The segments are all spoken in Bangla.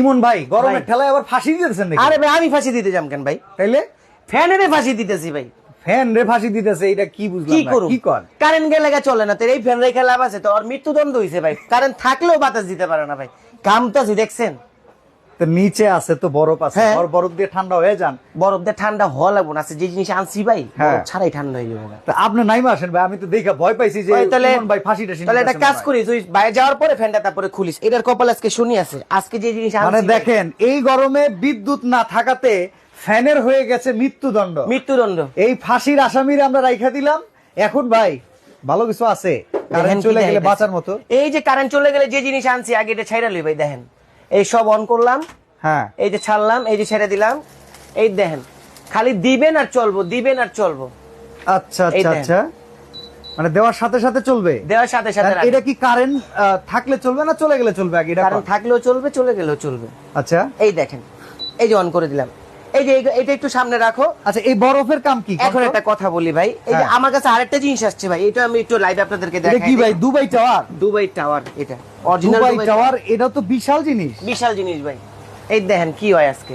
ইমন ভাই গরমের। ঠেলায় আবার ফাঁসি দিতেছেন নাকি? আরে ভাই আমি ফাঁসি দিতে যাম কেন ভাই? তাইলে? ফ্যান এনে ফাঁসি দিতেছি ভাই। ফ্যান রে ফাঁসি দিতেছে এটা কি বুঝলাম কি না, কি কর? কারেন্ট গেলে গা চলে না তোর এই ফ্যান রেখে লাভ আছে তো আর মৃত্যুদণ্ড হইছে ভাই। কারেন্ট থাকলেও বাতাস দিতে পারে না ভাই। কামতাছি দেখছেন তো নিচে আছে তো বরফ আছে। হ্যাঁ। বরফ- দিয়ে ঠান্ডা হয়ে যান। বরফ দিয়ে ঠান্ডা হওয়া লাগবো না আছে যে জিনিস আনছি ভাই হ্যাঁ। ছাড়াই ঠান্ডা হয়ে যাবে তা আপনি নাই আসেন ভাই আমি তো দেখা ভয় পাইছি যে তাহলে ভাই ফাঁসি তাহলে একটা কাজ। করিস তুই বাইরে যাওয়ার পরে ফ্যানটা তারপরে খুলিস এটার কপাল আজকে শুনি আছে আজকে যে জিনিস মানে দেখেন এই গরমে বিদ্যুৎ না থাকাতে ফ্যানের হয়ে গেছে মৃত্যুদণ্ড। মৃত্যুদণ্ড। এই ফাঁসির আসামির আমরা রাইখা দিলাম। এখন ভাই ভালো কিছু আছে? কারেন্ট চলে গেলে বাঁচার মতো। এই যে কারেন্ট চলে গেলে যে জিনিস আনছি আগে এটা ছাইরা লই ভাই দেখেন। এই সব অন করলাম। হ্যাঁ। এই যে ছাড়লাম এই যে ছেড়ে দিলাম। এই দেখেন খালি দিবেন আর চলবো দিবেন আর চলবো। আচ্ছা আচ্ছা আচ্ছা। মানে দেওয়ার সাথে সাথে চলবে? দেওয়ার সাথে সাথে এটা কি কারেন্ট থাকলে চলবে না চলে গেলে চলবে? আগে এটা কারণ থাকলেও চলবে চলে গেলেও চলবে। আচ্ছা। এই দেখেন এই যে অন করে দিলাম। এই যে এটা একটু সামনে রাখো। আচ্ছা এই বরফের কাম কি? এখন একটা কথা বলি ভাই। এই যে হ্যাঁ। আমার কাছে আরেকটা জিনিস আসছে ভাই এটা আমি একটু লাইভ আপনাদেরকে দেখাই কি ভাই? দুবাই টাওয়ার দুবাই টাওয়ার এটা। অরিজিনাল দুবাই টাওয়ার এটা তো বিশাল জিনিস। বিশাল জিনিস ভাই। এই দেখেন কি হয় আজকে।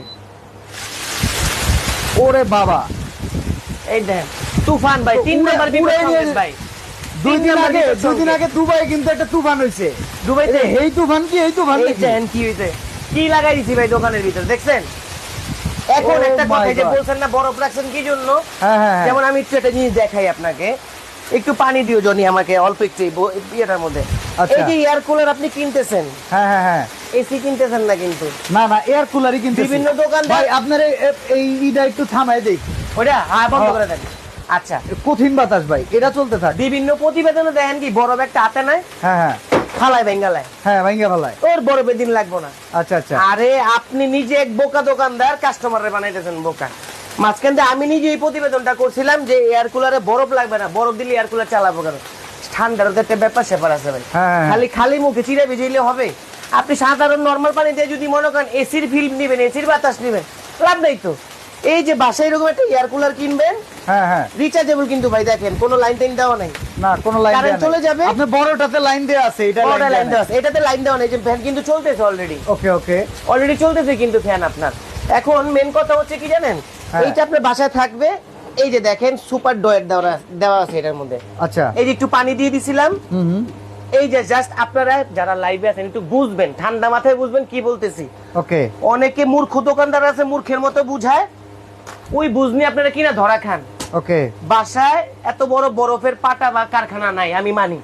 ওরে বাবা। এই দেখেন তুফান ভাই তিন নাম্বার বিপদ ভাই। দুই দিন আগে দুই দিন আগে দুবাই কিন্তু একটা তুফান হয়েছে দুবাইতে? এই তুফান কি এই তুফান দেখেন কি হইছে। কি লাগাই দিছি ভাই দোকানের ভিতরে দেখছেন? এখন Oh একটা কথা যে বলছেন না বরফ রাখছেন কি জন্য? হ্যাঁ হ্যাঁ হ্যাঁ। যেমন আমি একটু একটা জিনিস দেখাই আপনাকে। একটু পানি দিও জনি আমাকে অল্প একটু এই ব- ইয়েটার মধ্যে। আচ্ছা। এই যে এয়ার কুলার আপনি কিনতেছেন? হ্যাঁ হ্যাঁ হ্যাঁ। এসি কিনতেছেন না কিন্তু? না না এয়ার কুলারই কিন্তু বিভিন্ন দোকানদার- ভাই আপনার এই- ইটা একটু থামায় দেই। ওটা হ্যাঁ বন্ধ। করে দেন। আচ্ছা। কঠিন বাতাস ভাই এটা চলতে থাক। বিভিন্ন প্রতিবেদনে দেখেন কি বরফ একটা হাতে নাই হ্যাঁ হ্যাঁ। ফালায় বেঙ্গালায় হ্যাঁ ভাঙ্গা ভালাই ওর বরফের দিন লাগবো না। আচ্ছা আচ্ছা। আরে আপনি নিজে এক বোকা দোকানদার কাস্টমারে বানাইতেছেন বোকা। মাঝখান আমি নিজে এই প্রতিবেদনটা করছিলাম যে এয়ার কুলারে বরফ লাগবে না বরফ দিলে এয়ার কুলার চালাবো কেন? ঠান্ডার তো একটা ব্যাপার স্যাপার আছে ভাই। হ্যাঁ, হ্যাঁ। খালি খালি মুখে চিড়ে ভিজাইলে হবে। আপনি সাধারণ নর্মাল পানি দিয়ে যদি মনে করেন এসির ফিল্ম নিবেন এসির বাতাস নিবেন লাভ নেই তো। এই যে বাসায় এরকম একটা এয়ার কুলার কিনবেন হ্যাঁ হ্যাঁ। রিচার্জেবল কিন্তু ভাই দেখেন কোনো লাইন টাইন দেওয়া নাই। না কোনো লাইন Current চলে যাবে। আপনি বড়টাতে লাইন দেয়া আছে এটা বড়টা লাইন দেওয়া আছে। এটাতে লাইন দেওয়া নেই যে ফ্যান কিন্তু চলতেছে অলরেডি ওকে ওকে অলরেডি চলতেছে কিন্তু ফ্যান আপনার। এখন মেন কথা হচ্ছে কি জানেন? হ্যাঁ। এইটা আপনার বাসায় থাকবে। এই যে দেখেন সুপার ডয়ের দেওয়া দেওয়া আছে এটার মধ্যে। আচ্ছা। এই যে একটু পানি দিয়ে দিছিলাম। এই যে জাস্ট আপনারা যারা লাইভে আছেন একটু বুঝবেন ঠান্ডা মাথায় বুঝবেন কি বলতেছি। ওকে। অনেকে মূর্খ দোকানদার আছে মূর্খের মতো বুঝায়। ওই বুঝনি আপনারা কিনা ধরা খান। ওকে। বাসায় এত বড় বরফের পাটা বা কারখানা নাই আমি মানি।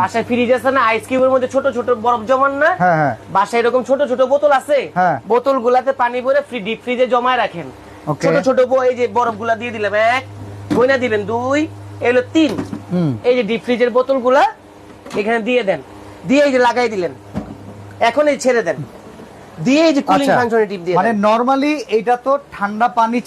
বাসায় ফ্রিজ আছে না আইস কিউবের মধ্যে ছোট ছোট বরফ জমান না। হ্যাঁ হ্যাঁ। বাসায় এরকম ছোট ছোট বোতল আছে। হ্যাঁ। বোতল গুলাতে পানি ভরে ফ্রি ডিপ ফ্রিজে জমায় রাখেন. ছোট ছোট এই যে বরফগুলা দিয়ে দিলাম এক বইনা দিবেন দুই এলো তিন। এই যে ডিপ ফ্রিজের বোতলগুলা এখানে দিয়ে দেন। দিয়ে এই যে লাগাই দিলেন। এখন এই ছেড়ে দেন। দিয়ে এই যে কুলিং ফাংশনে টিপ দিয়ে মানে নরমালি এটা তো ঠান্ডা পানি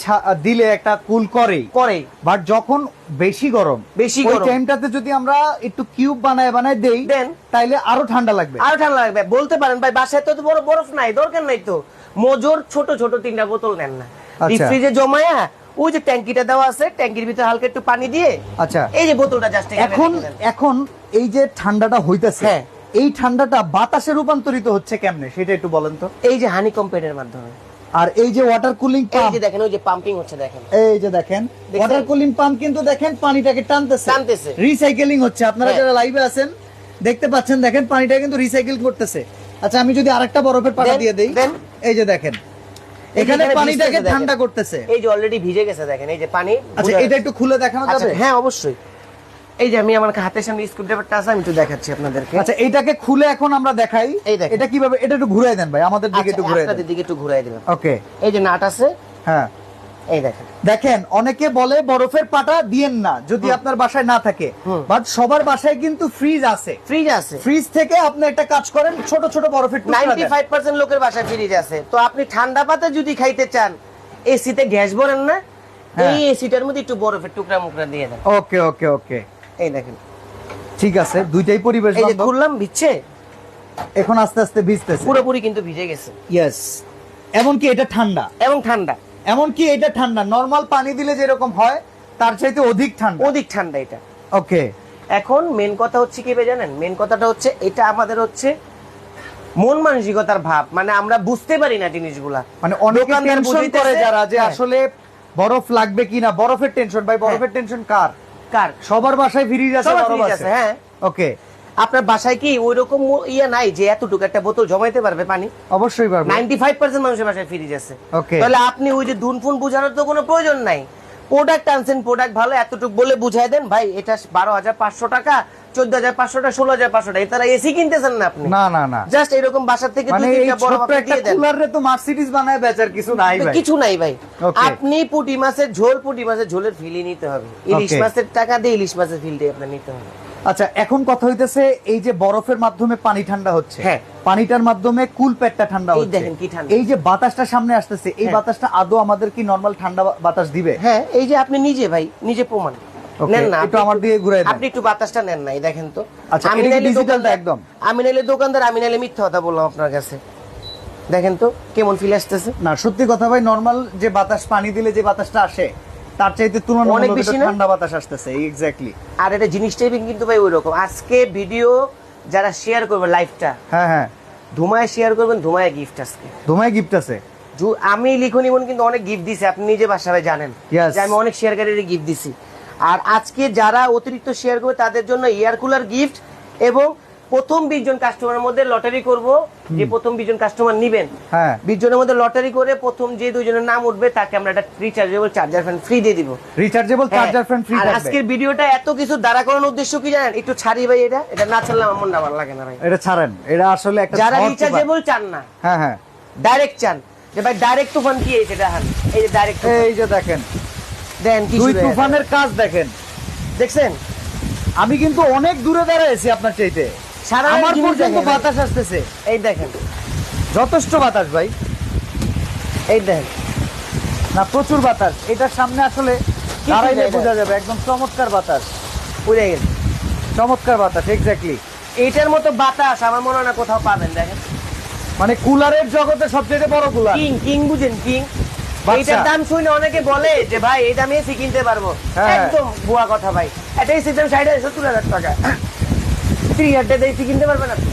দিলে একটা কুল করেই। করে। বাট যখন বেশি গরম বেশি গরম। টাইমটাতে যদি আমরা একটু কিউব বানায় বানায় দেই দেন। তাইলে আরও ঠান্ডা লাগবে। আরও ঠান্ডা লাগবে। বলতে পারেন ভাই বাসায় তো বড় বরফ নাই দরকার নাই তো। মজুর ছোট ছোট তিনটা বোতল নেন না। ডিপ আচ্ছা। ফ্রিজে জমায়া ওই যে ট্যাঙ্কিটা দেওয়া আছে ট্যাঙ্কির ভিতরে হালকা একটু পানি দিয়ে আচ্ছা। এই যে বোতলটা জাস্ট এখন এখন এই যে ঠান্ডাটা হইতেছে হ্যাঁ। এই ঠান্ডাটা বাতাসে রূপান্তরিত হচ্ছে কেমনে? সেটা একটু বলেন তো। এই যে হানি কম্পেটের মাধ্যমে। আর এই যে ওয়াটার কুলিং পাম্প এই যে দেখেন ওই যে পাম্পিং হচ্ছে দেখেন। এই যে দেখেন ওয়াটার কুলিং পাম্প কিন্তু দেখেন পানিটাকে টানতেছে। টানতেছে। রিসাইকেলিং হচ্ছে। আপনারা হ্যাঁ। যারা লাইভে আছেন দেখতে পাচ্ছেন দেখেন পানিটা কিন্তু রিসাইকেল করতেছে। আচ্ছা আমি যদি আরেকটা বরফের পাটা দিয়ে দেই। এই যে দেখেন এখানে পানিটাকে ঠান্ডা করতেছে। এই যে অলরেডি ভিজে গেছে দেখেন এই যে পানি আচ্ছা এটা একটু খুলে দেখানো আচ্ছা, যাবে? হ্যাঁ অবশ্যই। এই যে আমি আমার হাতের সামনে স্ক্রু ড্রাইভারটা আছে আমি একটু দেখাচ্ছি আপনাদেরকে। আচ্ছা এটাকে খুলে এখন আমরা দেখাই। এটা কীভাবে এটা একটু ঘুরাই দেন ভাই আমাদের দিকে আচ্ছা, একটু ঘুরাই দেন। দিকে একটু ঘুরাই দিবেন ওকে এই যে নাট আছে। হ্যাঁ। এই দেখেন। দেখেন অনেকে বলে বরফের পাটা দিয়েন না যদি আপনার বাসায় না থাকে। বাট সবার বাসায় কিন্তু ফ্রিজ আছে। ফ্রিজ আছে। ফ্রিজ থেকে আপনি একটা কাজ করেন ছোট ছোট বরফের টুকরা নাইনটি দেন। ফাইভ পার্সেন্ট লোকের বাসায় ফ্রিজ আছে। তো আপনি ঠান্ডা পাতে যদি খাইতে চান এসিতে গ্যাস ভরেন না হ্যাঁ। এই এসিটার মধ্যে একটু বরফের টুকরা মুকরা দিয়ে দেন। ওকে ওকে ওকে। এই দেখেন। ঠিক আছে দুইটাই পরিবেশ এই যে। খুললাম ভিজছে? এখন আস্তে আস্তে ভিজতেছে। পুরোপুরি কিন্তু ভিজে গেছে। ইয়েস এমনকি এটা ঠান্ডা। এবং ঠান্ডা। এমনকি এটা ঠান্ডা। নরমাল পানি দিলে যেরকম হয় তার চাইতে অধিক ঠান্ডা। অধিক ঠান্ডা এটা। ওকে এখন মেন কথা হচ্ছে কি জানেন? মেন কথাটা হচ্ছে এটা আমাদের হচ্ছে মন মানসিকতার ভাব। মানে আমরা বুঝতে পারি না জিনিসগুলা। মানে অনেকে দোকানদার করে যারা যে হ্যাঁ, আসলে বরফ লাগবে কিনা বরফের টেনশন ভাই বরফের টেনশন কার? কার? সবার বাসায় ফ্রিজ আছে বরফ আছে, হ্যাঁ। ওকে আপনার বাসায় কি ওই রকম ইয়া নাই যে এতটুকু একটা বোতল জমাইতে পারবে পানি? অবশ্যই পারবে। নাইনটি ফাইভ পার্সেন্ট মানুষের বাসায় ফ্রিজ আছে. তাহলে আপনি ওই যে দুন ফুন বুঝানোর তো কোনো প্রয়োজন নাই। প্রোডাক্ট আনছেন প্রোডাক্ট ভালো এতটুকু বলে বুঝাই দেন ভাই এটা বারো হাজার পাঁচশো টাকা চোদ্দ হাজার পাঁচশো টাকা ষোলো হাজার পাঁচশো টাকা তারা এসি কিনতেছেন না আপনি? না না না। জাস্ট এরকম বাসার থেকে মানে বড় দিয়ে দেন। কুলারে তো মার্সিডিজ বানায় বেচার কিছু নাই ভাই। কিছু নাই ভাই। আপনি পুটি মাছের ঝোল পুটি মাছের ঝোলের ফিলি নিতে হবে। ইলিশ মাছের টাকা দিয়ে ইলিশ মাছের ফিলটি আপনার নিতে হবে। আচ্ছা এখন কথা হইতেছে এই যে বরফের মাধ্যমে পানি ঠান্ডা হচ্ছে হ্যাঁ। পানিটার মাধ্যমে কুল পেটটা ঠান্ডা হচ্ছে দেখেন কি ঠান্ডা। এই যে বাতাসটা সামনে আসতেছে এই হ্যাঁ। বাতাসটা আদৌ আমাদের কি নরমাল ঠান্ডা বাতাস দিবে হ্যাঁ এই যে আপনি নিজে ভাই নিজে প্রমাণ নেন না একটু আমার ঘুরাই দেন। আপনি একটু বাতাসটা নেন না দেখেন তো আচ্ছা, আমি নাইলে দোকানদার- একদম? আমি নাইলে দোকানদার আমি নাইলে মিথ্যা কথা বললাম আপনার কাছে দেখেন তো কেমন ফিল আসতেছে না সত্যি কথা ভাই নরমাল যে বাতাস পানি দিলে যে বাতাসটা আসে তার চাইতে তুলনামূলক বেশি ঠান্ডা বাতাস আসতেছে এক্স্যাক্টলি আর এটা জিনিসটাই কিন্তু ভাই ওই রকম আজকে ভিডিও যারা শেয়ার করবে লাইভটা হ্যাঁ হ্যাঁ। ধুমায় শেয়ার করবেন ধুমায় গিফট আজকে। ধুমায় গিফট আছে। আমি লিখুন ইমন কিন্তু অনেক গিফট দিছি আপনি নিজে বাসায় জানেন. যে আমি অনেক শেয়ারকারীর গিফট দিছি। আর আজকে যারা অতিরিক্ত শেয়ার করবে তাদের জন্য এয়ার কুলার গিফট এবং প্রথম বিশ জন কাস্টমারের মধ্যে লটারি করব যে প্রথম বিশ জন কাস্টমার নিবেন। হ্যাঁ। বিশ জনের মধ্যে লটারি করে প্রথম যে দুইজনের নাম উঠবে তাকে আমরা একটা রিচার্জেবল চার্জার ফ্যান ফ্রি দিয়ে দিব। Rechargeable charger fan free. আর আজকের ভিডিওটা এত কিছু দাঁড়া করানোর উদ্দেশ্য কি জানেন? একটু ছাড়ি ভাই এটা। এটা না ছাড়লে আমার মনটা ভালো লাগে না ভাই। এটা ছাড়েন। এটা আসলে একটা যারা রিচার্জেবল চান না। হ্যাঁ হ্যাঁ। ডাইরেক্ট চান। যে ভাই ডাইরেক্ট তুফান কি এই হান এই যে ডাইরেক্ট এই যে দেখেন। দেন কি দুই। তুফানের কাজ দেখেন। দেখছেন? আমি কিন্তু অনেক দূরে দাঁড়াইছি আপনার চাইতে। সারা আমার পর্যন্ত বাতাস আসতেছে। এই দেখেন। যথেষ্ট বাতাস ভাই। এই দেখেন। না প্রচুর বাতাস। এটার সামনে আসলে দাঁড়াইলে বোঝা যাবে। একদম চমৎকার বাতাস। উড়ে গেছে। চমৎকার বাতাস এক্স্যাক্টলি এইটার মতো বাতাস আমার মনে হয় না কোথাও পাবেন দেখেন। মানে কুলারের জগতে সবচেয়ে বড় কুলার। কিং কিং বুঝেন কিং। এইটার দাম শুনে অনেকে বলে যে ভাই এই দামে এসি কিনতে পারব। হ্যাঁ। একদম বুয়া কথা ভাই। এটা এসির দাম ষাট হাজার সত্তর হাজার টাকা। থ্রি হান্ড্রেড এসি কিনতে আপনি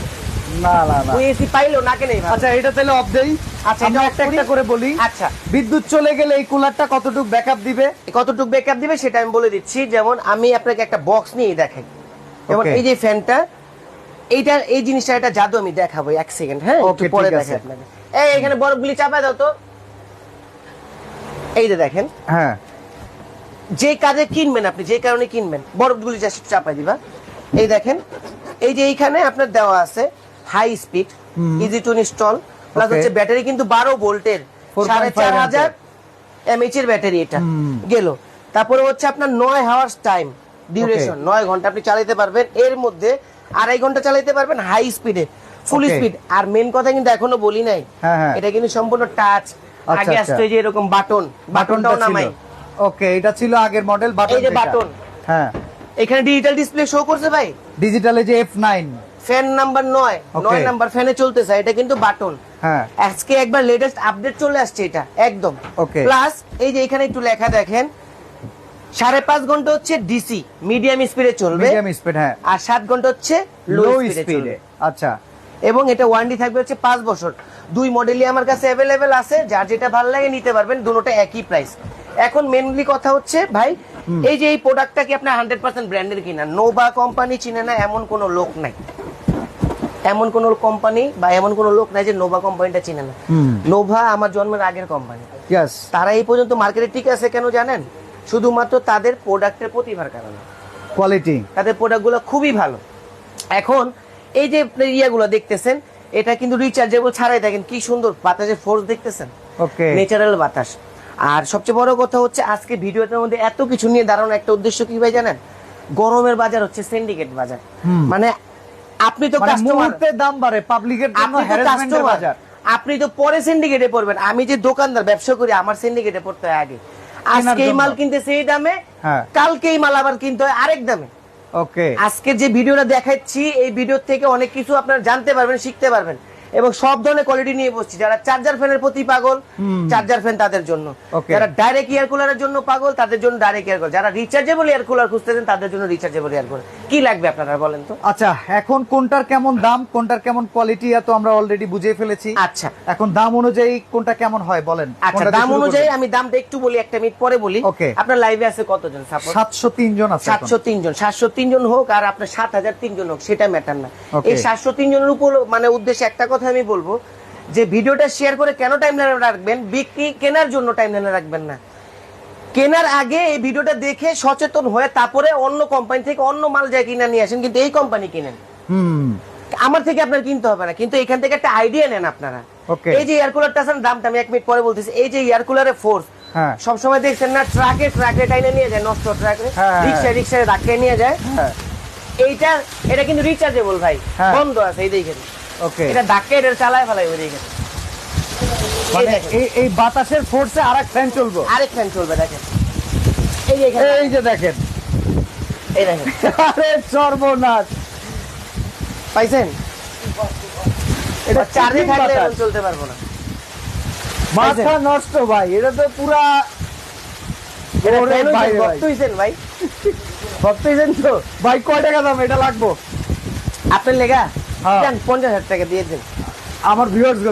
না না না ওই এসি পাইলো না কেনেই আচ্ছা এটা তাহলে অফ দেই। আচ্ছা, এটা এটা একটা একটা করে? বলি। আচ্ছা। বিদ্যুৎ চলে গেলে এই কুলারটা কতটুকু ব্যাকআপ দিবে? কতটুকু ব্যাকআপ দিবে সেটা আমি বলে দিচ্ছি। যেমন আমি আপনাকে একটা বক্স নিয়ে দেখাই। যেমন এই যে ফ্যানটা এইটা এই জিনিসটা একটা জাদু আমি দেখাবো এক সেকেন্ড হ্যাঁ? একটু পরে দেখাই আছে। আপনাকে। এই এখানে বরফগুলি চাপায় দাও তো। এই যে দেখেন। হ্যাঁ। যে কাজে কিনবেন আপনি যে কারণে কিনবেন বরফগুলি জাস্ট চাপাই দিবা। এই দেখেন এই যে এইখানে আপনার দেওয়া আছে high speed easy to install plus হচ্ছে ব্যাটারি কিন্তু বারো ভোল্টের 4.5 সাড়ে চার হাজার এমএইচ এর ব্যাটারি এটা গেল। তারপরে হচ্ছে আপনার নয় হাওয়ার্স টাইম ডিউরেশন নয় ঘণ্টা আপনি চালাতে পারবেন। এর মধ্যে আড়াই ঘণ্টা চালাতে পারবেন হাই স্পিডে ফুল স্পিড আর মেন কথা কিন্তু এখনও বলি নাই। হ্যাঁ, হ্যাঁ। এটা কিন্তু সম্পূর্ণ টাচ আচ্ছা, আগে আচ্ছা। আসতো এই যে এরকম বাটন বাটনটাও নামাই। ওকে এটা ছিল আগের মডেল বাটন এই যে বাটন। হ্যাঁ। এখানে ডিজিটাল ডিসপ্লে শো করছে ভাই? ডিজিটালে যে এফ নাইন ফ্যান নাম্বার নয়. নয় নাম্বার ফ্যানে চলতেছে এটা কিন্তু বাটন হ্যাঁ। আজকে একবার লেটেস্ট আপডেট চলে আসছে এটা একদম। Okay. প্লাস এই যে এখানে একটু লেখা দেখেন সাড়ে পাঁচ ঘণ্টা হচ্ছে ডিসি মিডিয়াম স্পিডে চলবে। মিডিয়াম স্পিড হ্যাঁ। আর সাত ঘণ্টা হচ্ছে লো স্পিডে আচ্ছা। এবং এটা ওয়ারেন্টি থাকবে হচ্ছে পাঁচ বছর। দুই মডেলই আমার কাছে অ্যাভেলেবেল আছে যার যেটা ভালো লাগে নিতে পারবেন দুটোটা একই প্রাইস এখন মেনলি কথা হচ্ছে ভাই এই যে এই প্রোডাক্টটা কি আপনার হান্ড্রেড পার্সেন্ট ব্র্যান্ডের কিনা? নোভা কোম্পানি চিনে না এমন কোনো লোক নাই। এমন কোন কোম্পানি বা এমন কোন লোক নাই যে নোভা কোম্পানিটা চিনে না। নোভা আমার জন্মের আগের কোম্পানি তারা এই পর্যন্ত মার্কেটে ঠিক আছে কেন জানেন? শুধুমাত্র তাদের প্রোডাক্টের প্রতিভার কারণে। কোয়ালিটি তাদের প্রোডাক্টগুলো খুবই ভালো। এখন এই যে ইয়াগুলো দেখতেছেন এটা কিন্তু রিচার্জেবল ছাড়াই দেখেন কি সুন্দর বাতাসের ফোর্স দেখতেছেন। ওকে ন্যাচারাল বাতাস। আর সবচেয়ে বড় কথা হচ্ছে আজকে ভিডিওটার মধ্যে এত কিছু নিয়ে দাঁড়ানো একটা উদ্দেশ্য কি ভাই জানেন? গরমের বাজার হচ্ছে সিন্ডিকেট বাজার। মানে আপনি তো মানে মুহূর্তে দাম বাড়ে পাবলিকের জন্য হ্যারাসমেন্টের বাজার। আপনি তো পরে সিন্ডিকেটে পড়বেন। আমি যে দোকানদার ব্যবসা করি আমার সিন্ডিকেটে পড়তে হয় আগে। আজকে এই মাল কিনতে সেই দামে হ্যাঁ। কালকে এই মাল আবার কিনতে হয় আরেক দামে। ওকে আজকে যে ভিডিওটা দেখাচ্ছি এই ভিডিও থেকে অনেক কিছু আপনারা জানতে পারবেন শিখতে পারবেন। এবং সব ধরনের কোয়ালিটি নিয়ে বসছি। যারা চার্জার ফ্যানের প্রতি পাগল চার্জার ফ্যান তাদের জন্য। যারা ডাইরেক্ট এয়ার কুলারের জন্য পাগল তাদের জন্য ডাইরেক্ট এয়ার কুলার যারা রিচার্জেবল এয়ার কুলার খুঁজতেছেন তাদের জন্য রিচার্জেবল এয়ার কুলার কি লাগবে আপনারা বলেন তো? আচ্ছা এখন কোনটার কেমন দাম কোনটার কেমন কোয়ালিটি তো আমরা অলরেডি বুঝে ফেলেছি। আচ্ছা। এখন দাম অনুযায়ী কোনটা কেমন হয় বলেন। আচ্ছা দাম অনুযায়ী আমি দামটা একটু বলি একটা মিনিট পরে বলি। Okay. আপনার লাইভে আছে কতজন সাতশো তিন জন আছে এখন। জন। তিনজন সাতশো তিনজন হোক আর আপনার সাত হাজার তিনজন হোক সেটা ম্যাটার না। এই সাতশো তিনজনের উপর মানে উদ্দেশ্যে একটা কথা আমি বলব যে ভিডিওটা শেয়ার করে কেন টাইম লাইনে রাখবেন? বিক্রি কেনার জন্য টাইম লাইনে রাখবেন না। কেনার আগে এই ভিডিওটা দেখে সচেতন হয়ে তারপরে অন্য কোম্পানি থেকে অন্য মাল যায় কিনা নিয়ে আসেন কিন্তু এই কোম্পানি কিনেন। আমার থেকে আপনার কিনতে হবে না কিন্তু এখান থেকে একটা আইডিয়া নেন আপনারা। এই যে এয়ার কুলারটা আছেন দামটা আমি এক মিনিট পরে বলতেছি। এই যে এয়ার কুলারের ফোর্স। সবসময় দেখছেন না ট্রাকে ট্রাকে টাইনে নিয়ে যায় নষ্ট ট্রাকে হ্যাঁ। রিক্সা রিক্সায় রাখে নিয়ে যায়। হ্যাঁ। এইটা এটা কিন্তু রিচার্জেবল ভাই। হ্যাঁ। বন্ধ আছে এই দেখেন। ওকে এটা ধাক্কা এটা চালায় ফেলাই ওই দেখেন এই মানে এই এই বাতাসের ফোর্সে আর এক ফ্যান চলবো। আরেক ফ্যান চলবে দেখেন। এই এই যে দেখেন। এই দেখেন। আরে সর্বনাশ। পাইছেন? এটা চার্জে কৃত্রিম থাকলে চলতে পারব না। মাথা নষ্ট ভাই এটা তো পুরা ভাই। ভক্ত তো? ভাই কয় টাকা দাম? এটা লাগবো। আপনার লেগা। দেন পঞ্চাশ হাজার টাকা দিয়ে দেন। আমার ভিউয়ার্সগুলো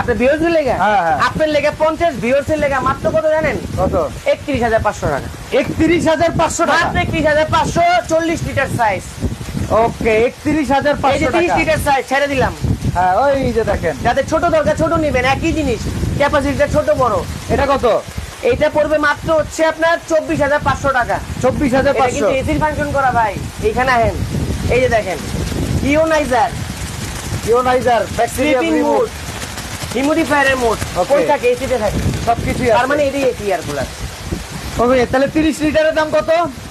আপনার লেগা? হ্যাঁ, হ্যাঁ। আপনার লেগা পঞ্চাশ বিয়র্স লেগা মাত্র কত জানেন? কত? একত্রিশ হাজার পাঁচশো টাকা। একত্রিশ হাজার পাঁচশো মাত্র একত্রিশ হাজার পাঁচশো চল্লিশ লিটার সাইজ ওকে একত্রিশ হাজার পাঁচশো তিরিশ লিটার সাইজ ছেড়ে দিলাম। হ্যাঁ ওই যে দেখেন। যাদের ছোট দরকার ছোট নিবেন একই জিনিস। ক্যাপাসিটিটা ছোট বড়। এটা কত? এটা পড়বে মাত্র হচ্ছে আপনার চব্বিশ হাজার পাঁচশো টাকা। চব্বিশ হাজার পাঁচশো। এসির ফাংশন করা ভাই। এইখানে আহেন এই যে দেখেন। ইওনাইজার। ইওনাইজার স্লিপিং মোড হিউমিডিফায়ারের মোড Okay. কোন থাকে এসিতে থাকে? সবকিছুই তার মানে এটাই এসি এয়ার কুলার ওকে তাহলে তিরিশ লিটারের দাম কত?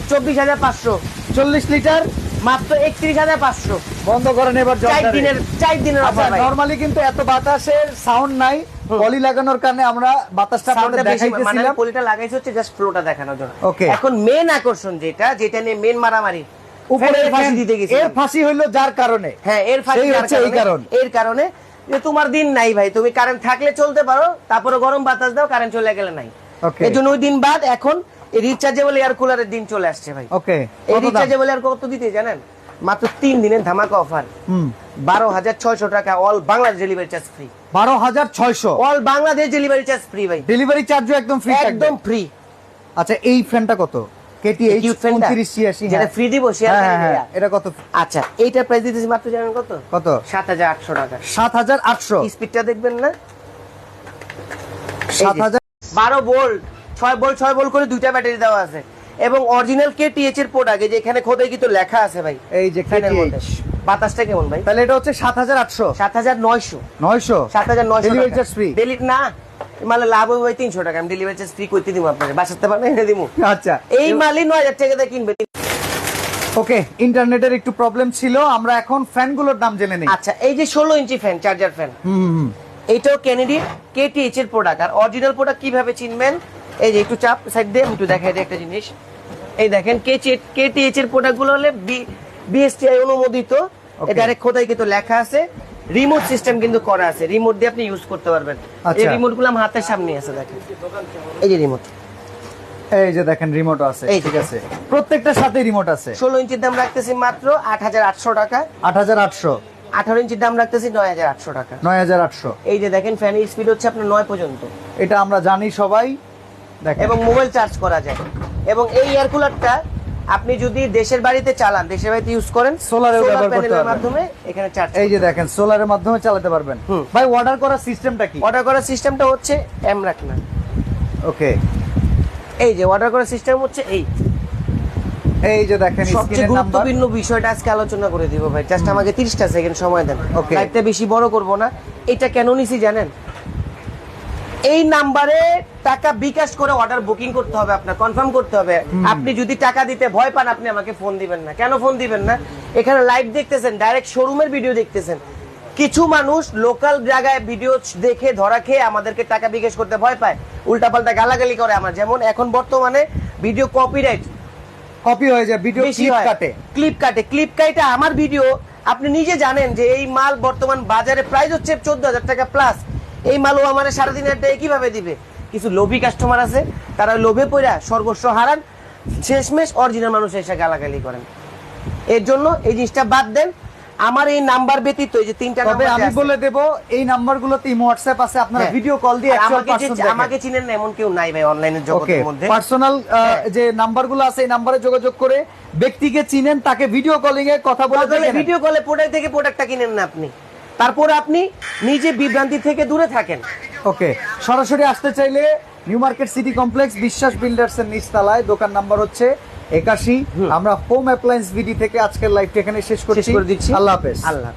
চব্বিশ হাজার পাঁচশো। চল্লিশ লিটার? মাত্র একত্রিশ হাজার পাঁচশো। বন্ধ করেন এবার চার জলটা দিনের চার দিনের আচ্ছা নরমালি কিন্তু এত বাতাসের সাউন্ড নাই। পলি লাগানোর কারণে আমরা বাতাসটা আপনাদের বেশি মানে দেখাইতেছিলাম পলিটা লাগাইছে হচ্ছে জাস্ট ফ্লোটা দেখানোর জন্য. এখন মেন আকর্ষণ যেটা যেটা নিয়ে মেন মারামারি। উপরে ফাঁসি দিতে এর ফাঁসি হইল যার কারণে। হ্যাঁ এর ফাঁসি হচ্ছে এই কারণ। এর কারণে যে তোমার দিন নাই ভাই তুমি কারেন্ট থাকলে চলতে পারো তারপরে গরম বাতাস দাও কারেন্ট চলে গেলে নাই. এই জন্য ওই দিন বাদ এখন রিচার্জেবল এয়ার কুলারের দিন চলে আসছে ভাই। ওকে এই রিচার্জেবল এয়ার কত দিতে জানেন? মাত্র তিন দিনের ধামাকা অফার হুম। বারো হাজার ছয়শো টাকা all Bangladesh delivery charge free বারো হাজার ছয়শো? All Bangladesh delivery charge free ভাই। ডেলিভারি চার্জও একদম ফ্রি একদম ফ্রি আচ্ছা এই ফ্যানটা কত? যেটা ফ্রি দিব শেয়ার হ্যাঁ হ্যাঁ এটা কত? আচ্ছা এইটা প্রাইস দিতেছি মাত্র জানেন কত? কত? সাত হাজার আটশো টাকা। সাত হাজার আটশো। স্পিডটা দেখবেন না? সাত হাজার বারো ভোল্ট ছয় ভোল্ট ছয় ভোল্ট করে দুইটা ব্যাটারি দেওয়া আছে। এবং অরিজিনাল কে টিএচ এর প্রোডাক্ট যে এখানে খোদাই কিন্তু লেখা আছে ভাই এই যে ফ্যানের বাতাসটা কেমন ভাই? তাহলে এটা হচ্ছে সাত হাজার আটশো। সাত হাজার নয়শো। নয়শো। সাত হাজার নয়শো ডেলিভারি চার্জ ফ্রি ডেলি না লাভ তিনশো টাকা আমি ডেলিভারি চার্জ ফ্রি করতে দিব আপনাকে পারবেন এনে দিব আচ্ছা। এই মালই নয় হাজার টাকা কিনবে। ওকে ইন্টারনেটের একটু প্রবলেম ছিল আমরা এখন ফ্যানগুলোর দাম জেনে নিই। আচ্ছা এই যে ষোলো ইঞ্চি ফ্যান চার্জার ফ্যান হুম এইটাও কেনেডি কেটিএইচ এর প্রোডাক্ট আর অরিজিনাল প্রোডাক্ট কীভাবে চিনবেন? এই যে একটু চাপ সাইড দিয়ে একটু দেখাই দিই একটা জিনিস। এই দেখেন কেটিএইচ এর প্রোডাক্টগুলো হলে বিএসটিআই অনুমোদিত. ডাইরেক্ট খোদাই কিন্তু লেখা আছে। রিমোট সিস্টেম কিন্তু করা আছে। রিমোট দিয়ে আপনি ইউজ করতে পারবেন। এই আচ্ছা। রিমোটগুলো আমার হাতের সামনে আছে দেখেন। এই যে রিমোট এই যে দেখেন রিমোট আছে। এই ঠিক আছে। প্রত্যেকটার সাথে রিমোট আছে। ষোলো ইঞ্চির দাম রাখতেছি মাত্র আট হাজার আটশো টাকা। আট হাজার আটশো। আঠারো ইঞ্চির দাম রাখতেছি নয় হাজার আটশো টাকা। নয় হাজার আটশো। এই যে দেখেন ফ্যানের স্পিড হচ্ছে আপনার নয় পর্যন্ত। এটা আমরা জানি সবাই। দেখেন। এবং মোবাইল চার্জ করা যায়। এবং এই এয়ার কুলারটা আপনি যদি দেশের বাড়িতে চালান দেশের বাড়িতে ইউজ করেন সোলার এও ব্যবহার করতে প্যানেলের মাধ্যমে এখানে চার্জ এই যে দেখেন সোলারের মাধ্যমে চালাতে পারবেন। ভাই অর্ডার করার সিস্টেমটা কি? অর্ডার করার সিস্টেমটা হচ্ছে এম রাখনা ওকে এই যে অর্ডার করার সিস্টেম হচ্ছে এই। এই যে দেখেন সবচেয়ে গুরুত্বপূর্ণ বিষয়টা আজকে আলোচনা করে দিব ভাই। জাস্ট আমাকে তিরিশটা সেকেন্ড সময় দেন। Okay. লাইভটা বেশি বড় করব না। এটা কেন নিছি জানেন? এই নাম্বারে টাকা বিকাশ করে অর্ডার বুকিং করতে হবে আপনার কনফার্ম করতে হবে। আপনি যদি টাকা দিতে ভয় পান আপনি আমাকে ফোন দিবেন না। কেন ফোন দিবেন না? এখানে লাইভ দেখতেছেন ডাইরেক্ট শোরুমের ভিডিও দেখতেছেন। কিছু মানুষ লোকাল জায়গায় ভিডিও দেখে ধরা খেয়ে আমাদেরকে টাকা বিকাশ করতে ভয় পায়। উল্টাপাল্টা গালাগালি করে আমার। যেমন এখন বর্তমানে ভিডিও কপিরাইট কপি হয়ে যায় ভিডিও ক্লিপ কাটে। ক্লিপ কাটে। ক্লিপ কাটে আমার ভিডিও আপনি নিজে জানেন যে এই মাল বর্তমান বাজারে প্রাইস হচ্ছে চোদ্দ হাজার টাকা প্লাস এই মাল ও আমার সাড়ে তিন হাজার টাকা কীভাবে দিবে? কিছু লোভী কাস্টমার আছে তারা লোভে পড়া সর্বস্ব হারান শেষমেশ অরিজিনাল মানুষ এসে গালাগালি করেন। এর জন্য এই জিনিসটা বাদ দেন। আমার এই নাম্বার ব্যতীত এই যে তিনটা নাম্বার আমি বলে দেব এই নাম্বারগুলোতে ইমো হোয়াটসঅ্যাপ আছে আপনারা হ্যাঁ। ভিডিও কল দিয়ে অ্যাকচুয়াল আমাকে আমাকে চিনেন না এমন কেউ নাই ভাই অনলাইনের জগতের মধ্যে। পার্সোনাল হ্যাঁ। যে নাম্বারগুলো আছে এই নাম্বারে যোগাযোগ করে ব্যক্তিকে চিনেন তাকে ভিডিও কলিং এ কথা বলে ভিডিও কলে প্রোডাক্ট থেকে প্রোডাক্টটা কিনেন না আপনি। তারপর আপনি নিজে বিভ্রান্তি থেকে দূরে থাকেন। ওকে সরাসরি আসতে চাইলে new market city complex Biswas builders এর নিচতলায়। দোকান নাম্বার হচ্ছে একাশি। আমরা হোম অ্যাপ্লায়েন্স ভিডি থেকে আজকের লাইভটা এখানে শেষ করে দিচ্ছি। আল্লাহ হাফেজ। আল্লাহ